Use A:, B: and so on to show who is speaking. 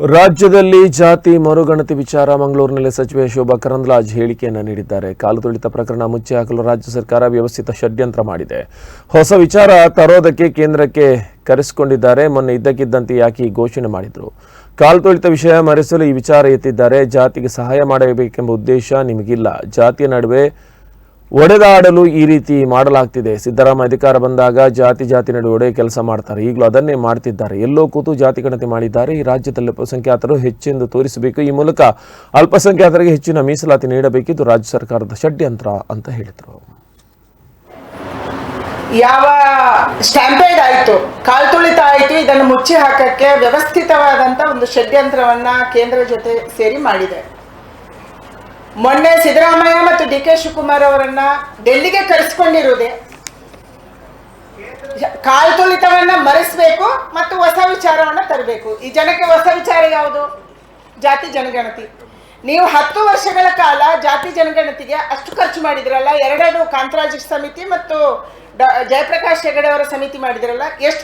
A: ರಾಜ್ಯದಲ್ಲಿ ಜಾತಿ, ಮರುಗಣತಿ ವಿಚಾರ, ಮಂಗಳೂರಿನಲ್ಲಿ ಸಚಿವೆ ಶೋಭಾ ಕರಂದ್ಲಾಜ್ ಹೇಳಿಕೆಯನ್ನು ನೀಡಿದ್ದಾರೆ. ಕಾಲು ತುಳಿತ ಪ್ರಕರಣ ಮುಚ್ಚಿ ಹಾಕಲು ರಾಜ್ಯ ಸರ್ಕಾರ ವ್ಯವಸ್ಥಿತ ಷಡ್ಯಂತ್ರ ಮಾಡಿದೆ. ಹೊಸ ವಿಚಾರ ತರೋದಕ್ಕೆ ಕೇಂದ್ರಕ್ಕೆ ಕರೆಸಿಕೊಂಡಿದ್ದಾರೆ. ಮೊನ್ನೆ ಇದ್ದಕ್ಕಿದ್ದಂತೆ ಯಾಕೆ ಘೋಷಣೆ ಮಾಡಿದರು? ಕಾಲು ತುಳಿತ ವಿಷಯ ಮರೆಸಲು ಈ ವಿಚಾರ ಎತ್ತಿದ್ದಾರೆ. ಜಾತಿಗೆ ಸಹಾಯ ಮಾಡಬೇಕೆಂಬ ಉದ್ದೇಶ ನಿಮಗಿಲ್ಲ. ಜಾತಿಯ ನಡುವೆ ಒಡೆದಾಡಲು ಈ ರೀತಿ ಮಾಡಲಾಗ್ತಿದೆ. ಸಿದ್ದರಾಮಯ್ಯ ಅಧಿಕಾರ ಬಂದಾಗ ಜಾತಿ ಜಾತಿ ನಡುವೆ ಒಡೆಯ ಕೆಲಸ ಮಾಡ್ತಾರೆ. ಈಗಲೂ ಅದನ್ನೇ ಮಾಡ್ತಿದ್ದಾರೆ. ಎಲ್ಲೋ ಕೂತು ಜಾತಿ ಗಣತಿ ಮಾಡಿದ್ದಾರೆ. ಈ ರಾಜ್ಯದಲ್ಲಿ ಅಲ್ಪಸಂಖ್ಯಾತರು ಹೆಚ್ಚೆಂದು ತೋರಿಸಬೇಕು. ಈ ಮೂಲಕ ಅಲ್ಪಸಂಖ್ಯಾತರಿಗೆ ಹೆಚ್ಚಿನ ಮೀಸಲಾತಿ ನೀಡಬೇಕಿದ್ದು ರಾಜ್ಯ ಸರ್ಕಾರದ ಷಡ್ಯಂತ್ರ ಅಂತ ಹೇಳಿದರು.
B: ಯಾವ ಸ್ಟ್ಯಾಂಪೇಡ್ ಆಯಿತು? ಕಾಲ್ತುಳಿತ ಆಯಿತು. ಇದನ್ನು ಮುಚ್ಚಿ ಹಾಕಕ್ಕೆ ವ್ಯವಸ್ಥಿತವಾದಂಥ ಒಂದು ಷಡ್ಯಂತ್ರವನ್ನ ಕೇಂದ್ರ ಜೊತೆ ಸೇರಿ ಮಾಡಿದೆ. ಮೊನ್ನೆ ಸಿದ್ದರಾಮಯ್ಯ ಮತ್ತು ಡಿ ಕೆ ಶಿವಕುಮಾರ್ ಅವರನ್ನ ಡೆಲ್ಲಿಗೆ ಕರೆಸ್ಕೊಂಡಿರುವುದೇ. ಕಾಲ್ತುಳಿತವನ್ನ ಮರೆಸಬೇಕು ಮತ್ತು ಹೊಸ ವಿಚಾರವನ್ನ ತರಬೇಕು. ಈ ಜನಕ್ಕೆ ಹೊಸ ವಿಚಾರ ಯಾವುದು? ಜಾತಿ ಜನಗಣತಿ. ನೀವು ಹತ್ತು ವರ್ಷಗಳ ಕಾಲ ಜಾತಿ ಜನಗಣತಿಗೆ ಅಷ್ಟು ಖರ್ಚು ಮಾಡಿದ್ರಲ್ಲ, ಎರಡೆರಡು ಕಾಂತರಾಜ ಸಮಿತಿ ಮತ್ತು ಜಯಪ್ರಕಾಶ್ ಹೆಗಡೆ ಅವರ ಸಮಿತಿ ಮಾಡಿದ್ರಲ್ಲ, ಎಷ್ಟು